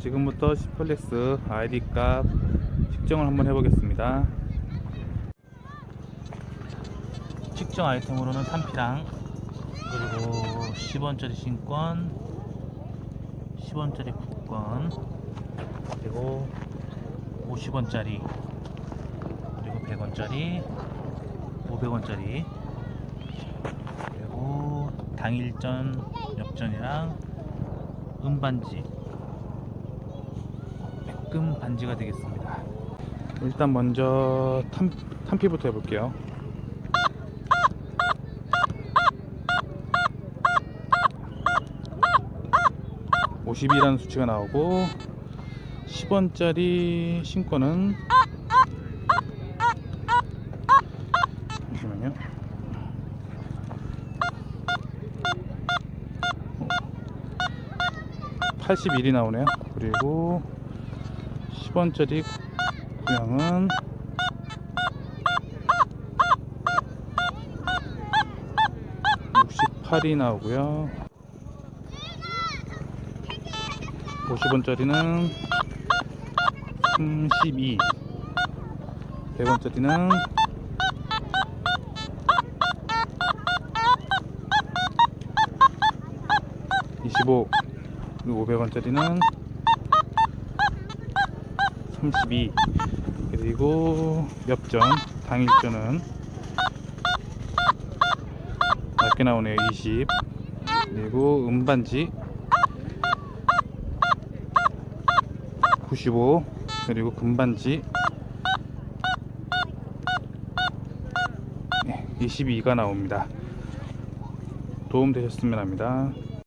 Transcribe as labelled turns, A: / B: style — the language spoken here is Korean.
A: 지금부터 시플렉스 아이디 값 측정을 한번 해보겠습니다. 측정 아이템으로는 탄피랑 그리고 10원짜리 신권 10원짜리 국권 그리고 50원짜리 그리고 100원짜리 500원짜리 그리고 당일전 역전이랑 은반지 백금 반지가 되겠습니다 일단 먼저 탄, 탄피부터 해볼게요 50이라는 수치가 나오고 10원짜리 신권은 잠시만요. 어, 81이 나오네요. 그리고 10원짜리 구형은 68이 나오고요. 50원짜리는 32 100원짜리는 25 그리고 500원짜리는 32 그리고 엽전 당일전은 낮게 나오네요 20 그리고 음반지? 95 그리고 금반지? 22가 나옵니다. 도움 되셨으면 합니다.